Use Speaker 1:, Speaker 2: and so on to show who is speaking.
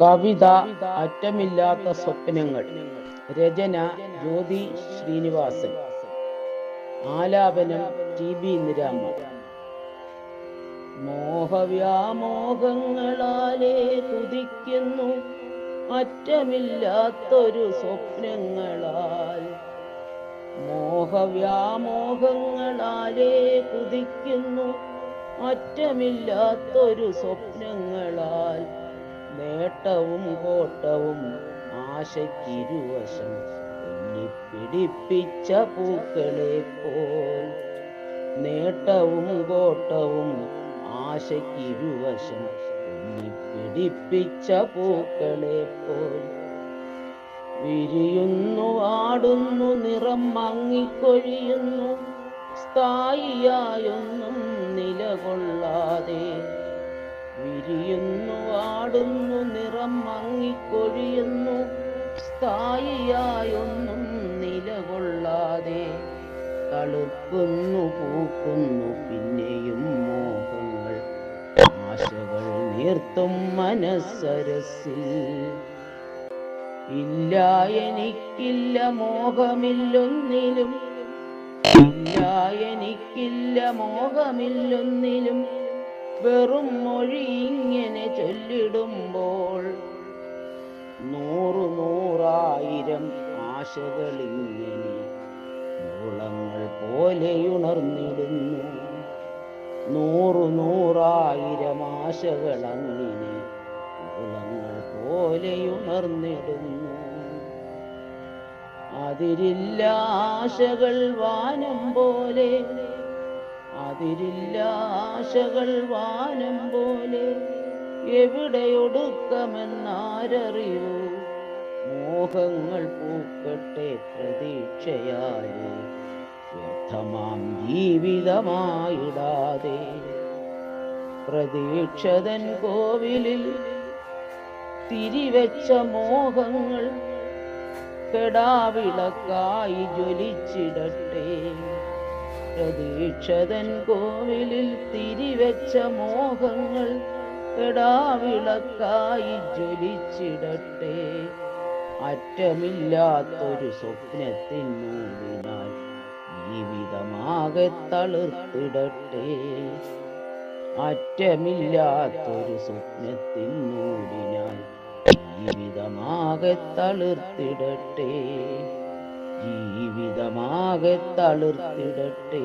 Speaker 1: കവിത അറ്റമില്ലാത്ത സ്വപ്നങ്ങൾ. രചന ജ്യോതി ശ്രീനിവാസൻ. ആലാപനം T B നിരാമ മോഹവ്യാമോഹങ്ങളാലേ കുതിക്കുന്നു അറ്റമില്ലാത്തൊരു സ്വപ്നങ്ങളാൽ. മോഹവ്യാമോഹങ്ങളാലേ കുതിക്കുന്നു അറ്റമില്ലാത്തൊരു സ്വപ്നങ്ങളാൽ. നേട്ടവും കോട്ടവും ആശയ്ക്കിരുവശം പിടിപ്പിച്ച പൂക്കളെ പോൽ. നേട്ടവും കോട്ടവും ആശയ്ക്കിരുവശം പിടിപ്പിച്ച പൂക്കളെ പോൽ. വിരിയുന്നു ആടുന്നു നിറം മങ്ങിക്കൊഴിയുന്നു. സ്ഥായിയായൊന്നും നിലകൊള്ളാതെ വിരിയുന്നു ആടുന്നു മങ്ങിക്കൊഴിയുന്നു സ്ഥായിയായൊന്നും നിലകൊള്ളാതെ തളുക്കുന്നു പൂക്കുന്നു പിന്നെയും മോഹങ്ങൾ. ആശകൾ നീർത്തും മനസ്സരസിൽ ഇല്ല എനിക്കില്ല മോഹമില്ലൊന്നിലും. ഇല്ല എനിക്കില്ല മോഹമില്ലൊന്നിലും. വെറും മൊഴി ഇങ്ങനെ ചൊല്ലിടുമ്പോൾ നൂറു നൂറായിരം ആശകളിങ്ങനെ മൂളങ്ങൾ പോലെയുണർന്നിടുന്നു നൂറു നൂറായിരം ആശകൾ അങ്ങനെ മുളങ്ങൾ പോലെയുണർന്നിടുന്നു അതിരില്ല ആശകൾ വാനം പോലെ അതിരില്ല ആശകൾ വാനം പോലെ എവിടെയൊടുക്കമെന്നാരറിയോ. മോഹങ്ങൾ പൂക്കട്ടെ പ്രതീക്ഷയാലെ വ്യർത്ഥമാം ജീവിതമായിടാതെ. പ്രതീക്ഷതൻ കോവിലിൽ തിരിവെച്ച മോഹങ്ങൾ കെടാവിളക്കായി ജ്വലിച്ചിടട്ടെ. പ്രതീക്ഷതൻ കോവിലിൽ തിരിവെച്ച മോഹങ്ങൾ കെടാവിളക്കായി ജ്വലിച്ചിടട്ടെ. അറ്റമില്ലാത്തൊരു സ്വപ്നത്തിനൂടിനാൽ ജീവിതമാകെ തളിർത്തിടട്ടെ. അറ്റമില്ലാത്തൊരു സ്വപ്നത്തിനൂടിനാൽ ജീവിതമാകെ തളിർത്തിടട്ടെ. ജീവിതമാകെ തളിർത്തിടട്ടെ.